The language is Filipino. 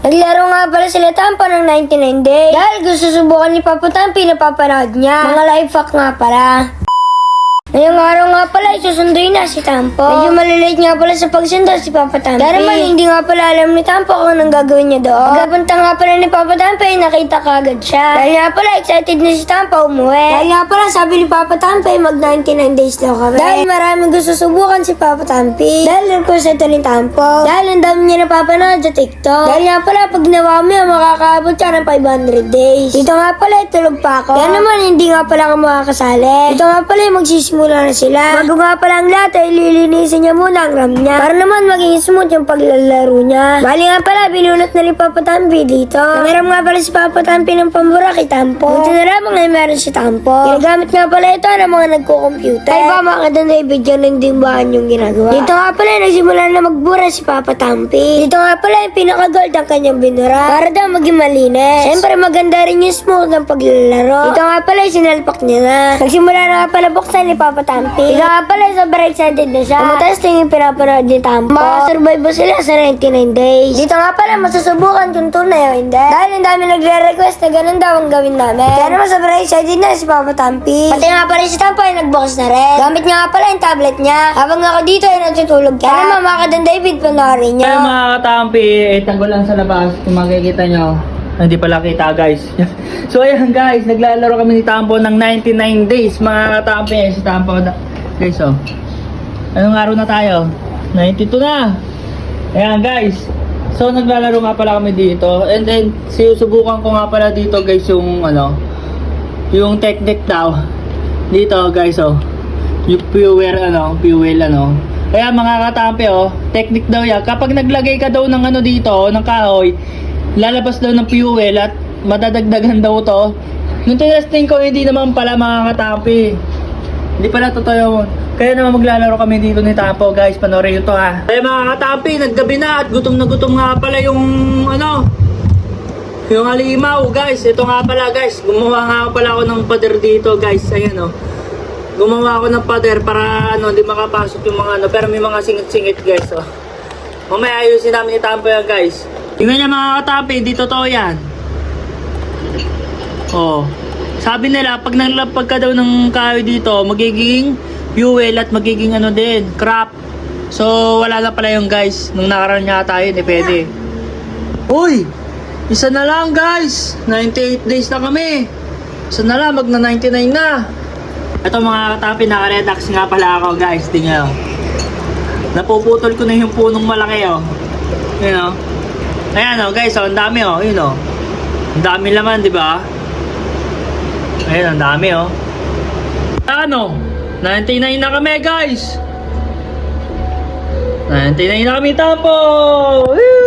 Naglaro nga pala sila Tampa ng 99 days. Dahil gusto subukan ni Papa Tampi na papanood niya. Mga life hack nga pala. Ngayong araw nga pala, isusunduin na si Tampo. Medyo malilate nga pala sa pagsundo si Papa Tampi. Dahil naman, hindi nga pala alam ni Tampo kung anong gagawin niya doon. Pagkapunta nga pala ni Papa Tampi, nakita kagad siya. Dahil nga pala, excited na si Tampo umuwi. Dahil nga pala, sabi ni Papa Tampi, mag 99 days daw kami. Dahil maraming gusto subukan si Papa Tampi. Dahil request ito ni Tampo. Dahil ang dami niya napapanood sa TikTok. Dahil nga pala, pag nawa mo yan, makakaabot ka ng 500 days. Dito nga pala, tulog pa ako. Kaya naman, hindi nga pala ako makakasali. Dito nga pala, magsisimula na sila. Bago nga pala ang lahat, ay lilinisin niya muna ang RAM niya. Para naman maging smooth yung paglalaro niya. Bali nga pala, binunot na ni Papa Tampi dito. Nangiram nga pala si Papa Tampi ng pambura kay Tampo. Buti na lamang ay meron si Tampo. Ginagamit nga pala ito ng mga nagko-computer. Ay ba, makakita na video ng dimbahan yung ginagawa. Dito nga pala, nagsimula na magbura si Papa Tampi. Dito nga pala, yung pinaka-gold ang kanyang binura. Para daw maging malinis. Siyempre, maganda rin yung smooth ng paglalaro. Dito nga pala, sinalpak niya na. Nagsimula na nga pala buksan ni Papa Tampi. Dito nga pala, sobrang excited na siya. Matesting yung pinapanood ni Tampo. Makasurvive ba sila sa 99 days? Dito nga pala, masusubukan kung tunay o hindi. Dahil ang dami nagre-request na ganun daw ang gawin namin. Kaya naman sobrang excited na si Papa Tampi. Pati nga pala si Tampo ay nagbukas na rin. Gamit niya nga pala yung tablet niya. Habang ako dito ay natutulog ka. Kaya naman makadan David panoorin niya. Ay mga katampi, eh, lang sa labas. Kung makikita nyo, hindi pala kita guys. so ayan guys, naglalaro kami ni Tampo ng 99 days. Mga katampi, eh, si Tampo. Guys oh. Anong araw na tayo? 92 na. Ayan guys. So naglalaro nga pala kami dito. And then, sinusubukan ko nga pala dito guys yung ano, yung technique daw. Dito guys oh. Yung fuel ano, fuel ano. Kaya mga katampi oh, technique daw yan. Kapag naglagay ka daw ng ano dito, ng kahoy, lalabas daw ng fuel at madadagdagan daw to. Nung tinesting ko, hindi naman pala mga katampi. Hindi pala totoo yun. Kaya naman maglalaro kami dito ni Tapo guys. Panoorin nyo to ha. Kaya mga katampi, naggabi na at gutom na gutom nga pala yung ano, yung alimaw guys. Ito nga pala guys. Gumawa nga pala ako ng pader dito guys. Ayan oh. Gumawa ako ng pader para ano, hindi makapasok yung mga ano. Pero may mga singit-singit guys oh. Mamaya ayusin namin ni Tampo yan guys. Tingnan niya mga katampi, di totoo yan. Oh. Sabi nila, pag naglapag ka daw ng kahoy dito, magiging fuel at magiging ano din, crap. So, wala na pala yung guys. Nung nakaraan nga tayo, hindi pwede. Uy! Isa na lang guys! 98 days na kami! Isa na lang, mag na 99 na! Ito mga katapi, naka-redax nga pala ako guys. Tingnan. Napuputol ko na yung punong malaki oh. Yun oh. Ayan oh guys, oh, ang dami oh. Yun oh. Ang dami laman, di ba? Ayun, ang dami oh. Ano? 99 na kami guys! 99 na kami tapo! Woo!